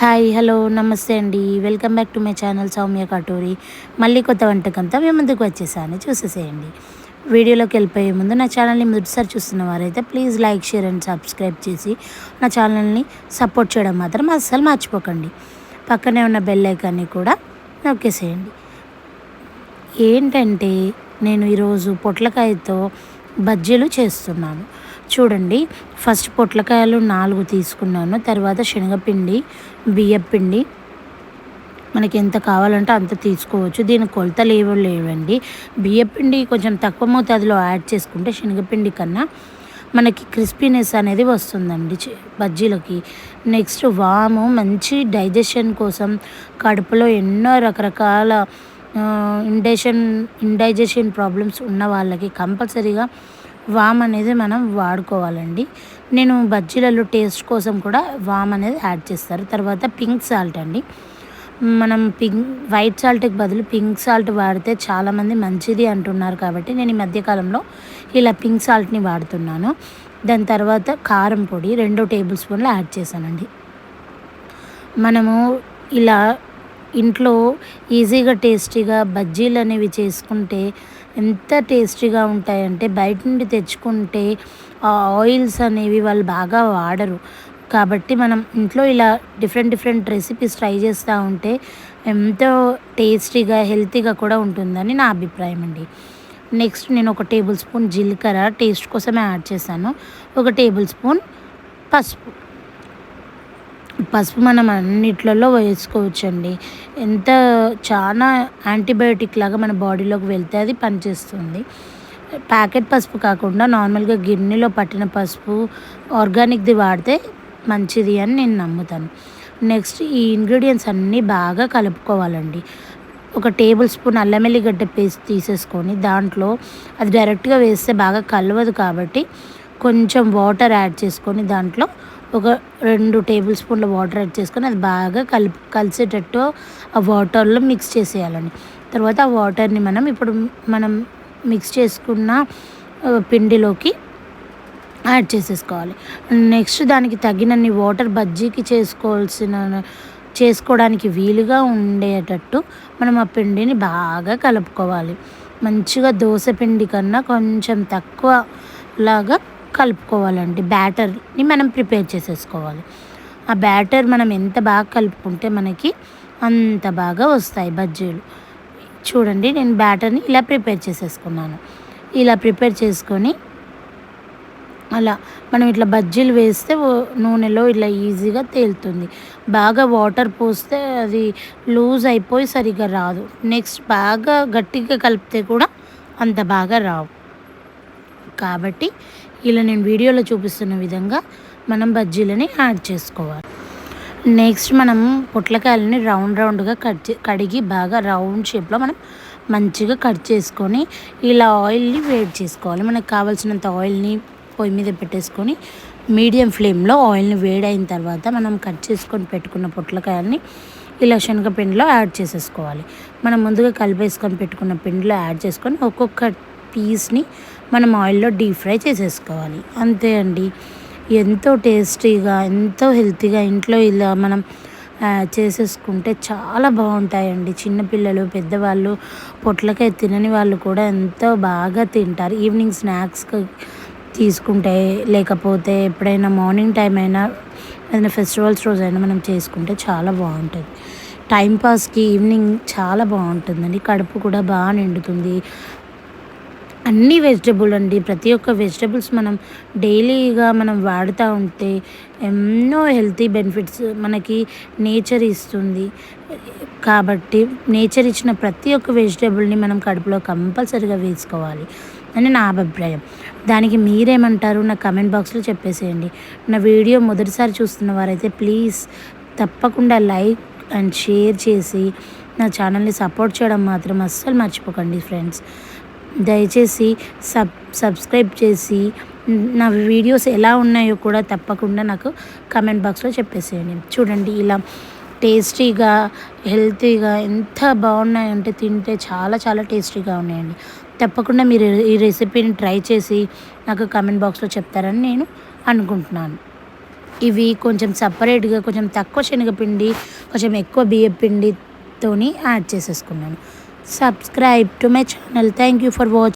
Hi hello నమస్తే అండి. Welcome back to my channel Soumya Katuri. మళ్ళీ కొత్త వంటకంతో మేము ముందుకు వచ్చేసాను. చూసేసేయండి. వీడియోలోకి వెళ్ళిపోయే ముందు నా ఛానల్ని మొదటిసారి చూస్తున్న వారైతే please like share and subscribe చేసి నా ఛానల్ని సపోర్ట్ చేయడం మాత్రం అస్సలు మర్చిపోకండి. పక్కనే ఉన్న బెల్ ఐకాన్ని కూడా నొక్కేసేయండి. ఏంటంటే నేను ఈరోజు పొట్లకాయతో బజ్జీలు చేస్తున్నాను. చూడండి. ఫస్ట్ పొట్లకాయలు నాలుగు తీసుకున్నాను. తర్వాత శనగపిండి బియ్యపిండి. మనకి ఎంత కావాలంటే అంత తీసుకోవచ్చు. దీని కొలతలు ఏవో లేవండి. బియ్యపిండి కొంచెం తక్కువ మోతాదులో యాడ్ చేసుకుంటే శనగపిండి కన్నా మనకి క్రిస్పీనెస్ అనేది వస్తుందండి బజ్జీలకి. నెక్స్ట్ వాము మంచి డైజెషన్ కోసం కడుపులో ఎన్నో రకరకాల ఇండేషన్ ఇండైజెషన్ ప్రాబ్లమ్స్ ఉన్న వాళ్ళకి కంపల్సరీగా వామ్ అనేది మనం వాడుకోవాలండి. నేను బజ్జీలలో టేస్ట్ కోసం కూడా వామ్ అనేది యాడ్ చేస్తారు. తర్వాత పింక్ సాల్ట్ అండి. మనం పింక్ వైట్ సాల్ట్కి బదులు పింక్ సాల్ట్ వాడితే చాలామంది మంచిది అంటున్నారు కాబట్టి నేను ఈ మధ్యకాలంలో ఇలా పింక్ సాల్ట్ని వాడుతున్నాను. దాని తర్వాత కారం పొడి రెండు టేబుల్ స్పూన్లు యాడ్ చేశానండి. మనము ఇలా ఇంట్లో ఈజీగా టేస్టీగా బజ్జీలు అనేవి చేసుకుంటే ఎంత టేస్టీగా ఉంటాయంటే బయట నుండి తెచ్చుకుంటే ఆ ఆయిల్స్ అనేవి వాళ్ళు బాగా వాడరు. కాబట్టి మనం ఇంట్లో ఇలా డిఫరెంట్ డిఫరెంట్ రెసిపీస్ ట్రై చేస్తూ ఉంటే ఎంతో టేస్టీగా హెల్తీగా కూడా ఉంటుందని నా అభిప్రాయం అండి. నెక్స్ట్ నేను ఒక టేబుల్ స్పూన్ జీలకర్ర టేస్ట్ కోసమే యాడ్ చేశాను. ఒక టేబుల్ స్పూన్ పసుపు. పసుపు మనం అన్నిట్లలో వేసుకోవచ్చండి. ఎంత చాలా యాంటీబయోటిక్ లాగా మన బాడీలోకి వెళ్తే అది పనిచేస్తుంది. ప్యాకెట్ పసుపు కాకుండా నార్మల్గా గిన్నెలో పట్టిన పసుపు ఆర్గానిక్ది వాడితే మంచిది అని నేను నమ్ముతాను. నెక్స్ట్ ఈ ఇంగ్రీడియంట్స్ అన్నీ బాగా కలుపుకోవాలండి. ఒక టేబుల్ స్పూన్ అల్లం ఎల్లిగడ్డ పేస్ట్ తీసేసుకొని దాంట్లో అది డైరెక్ట్గా వేస్తే బాగా కలవదు కాబట్టి కొంచెం వాటర్ యాడ్ చేసుకొని దాంట్లో ఒక రెండు టేబుల్ స్పూన్ల వాటర్ యాడ్ చేసుకొని అది బాగా కలిపి కలిసేటట్టు ఆ వాటర్లో మిక్స్ చేసేయాలండి. తర్వాత ఆ వాటర్ని మనం ఇప్పుడు మనం మిక్స్ చేసుకున్న పిండిలోకి యాడ్ చేసేసుకోవాలి. నెక్స్ట్ దానికి తగినన్ని వాటర్ బజ్జీకి చేసుకోవాల్సిన చేసుకోవడానికి వీలుగా ఉండేటట్టు మనం ఆ పిండిని బాగా కలుపుకోవాలి. మంచిగా దోశ పిండి కన్నా కొంచెం తక్కువ లాగా కలుపుకోవాలండి బ్యాటర్ని మనం ప్రిపేర్ చేసేసుకోవాలి. ఆ బ్యాటర్ మనం ఎంత బాగా కలుపుకుంటే మనకి అంత బాగా వస్తాయి బజ్జీలు. చూడండి నేను బ్యాటర్ని ఇలా ప్రిపేర్ చేసేసుకున్నాను. ఇలా ప్రిపేర్ చేసుకొని అలా మనం ఇట్లా బజ్జీలు వేస్తే నూనెలో ఇట్లా ఈజీగా తేలుతుంది. బాగా వాటర్ పోస్తే అది లూజ్ అయిపోయి సరిగ్గా రాదు. నెక్స్ట్ బాగా గట్టిగా కలిపితే కూడా అంత బాగా రావు. కాబట్టి ఇలా నేను వీడియోలో చూపిస్తున్న విధంగా మనం బజ్జీలని యాడ్ చేసుకోవాలి. నెక్స్ట్ మనం పొట్లకాయలని రౌండ్ రౌండ్గా కట్ కడిగి బాగా రౌండ్ షేప్లో మనం మంచిగా కట్ చేసుకొని ఇలా ఆయిల్ని వేడి చేసుకోవాలి. మనకు కావాల్సినంత ఆయిల్ని పొయ్యి మీద పెట్టేసుకొని మీడియం ఫ్లేమ్లో ఆయిల్ని వేడైన తర్వాత మనం కట్ చేసుకొని పెట్టుకున్న పొట్లకాయల్ని ఇలా శనగపిండిలో యాడ్ చేసేసుకోవాలి. మనం ముందుగా కలిపేసుకొని పెట్టుకున్న పిండిలో యాడ్ చేసుకొని ఒక్కొక్క పీస్ని మనం ఆయిల్లో డీప్ ఫ్రై చేసేసుకోవాలి. అంతే అండి. ఎంతో టేస్టీగా ఎంతో హెల్తీగా ఇంట్లో ఇలా మనం చేసేసుకుంటే చాలా బాగుంటాయండి. చిన్నపిల్లలు పెద్దవాళ్ళు పొట్లకాయ తినని వాళ్ళు కూడా ఎంతో బాగా తింటారు. ఈవినింగ్ స్నాక్స్కి తీసుకుంటే లేకపోతే ఎప్పుడైనా మార్నింగ్ టైం అయినా ఏదైనా ఫెస్టివల్స్ రోజు అయినా మనం చేసుకుంటే చాలా బాగుంటుంది. టైంపాస్కి ఈవినింగ్ చాలా బాగుంటుందండి. కడుపు కూడా బాగా నిండుతుంది. అన్ని వెజిటబుల్ అండి. ప్రతి ఒక్క వెజిటబుల్స్ మనం డైలీగా మనం వాడుతూ ఉంటే ఎన్నో హెల్తీ బెనిఫిట్స్ మనకి నేచర్ ఇస్తుంది. కాబట్టి నేచర్ ఇచ్చిన ప్రతి ఒక్క వెజిటబుల్ని మనం కడుపులో కంపల్సరీగా వేసుకోవాలి అని నా అభిప్రాయం. దానికి మీరేమంటారు? నా కమెంట్ బాక్స్లో చెప్పేసేయండి. నా వీడియో మొదటిసారి చూస్తున్న వారైతే ప్లీజ్ తప్పకుండా లైక్ అండ్ షేర్ చేసి నా ఛానల్ని సపోర్ట్ చేయడం మాత్రం అస్సలు మర్చిపోకండి ఫ్రెండ్స్. దయచేసి సబ్ సబ్స్క్రైబ్ చేసి నా వీడియోస్ ఎలా ఉన్నాయో కూడా తప్పకుండా నాకు కమెంట్ బాక్స్లో చెప్పేసేయండి. చూడండి ఇలా టేస్టీగా హెల్తీగా ఎంత బాగున్నాయంటే తింటే చాలా చాలా టేస్టీగా ఉన్నాయండి. తప్పకుండా మీరు ఈ రెసిపీని ట్రై చేసి నాకు కమెంట్ బాక్స్లో చెప్తారని నేను అనుకుంటున్నాను. ఇవి కొంచెం సపరేట్గా కొంచెం తక్కువ శనగపిండి కొంచెం ఎక్కువ బియ్యపిండితోని యాడ్ చేసేసుకున్నాను. Subscribe to my channel thank you for watching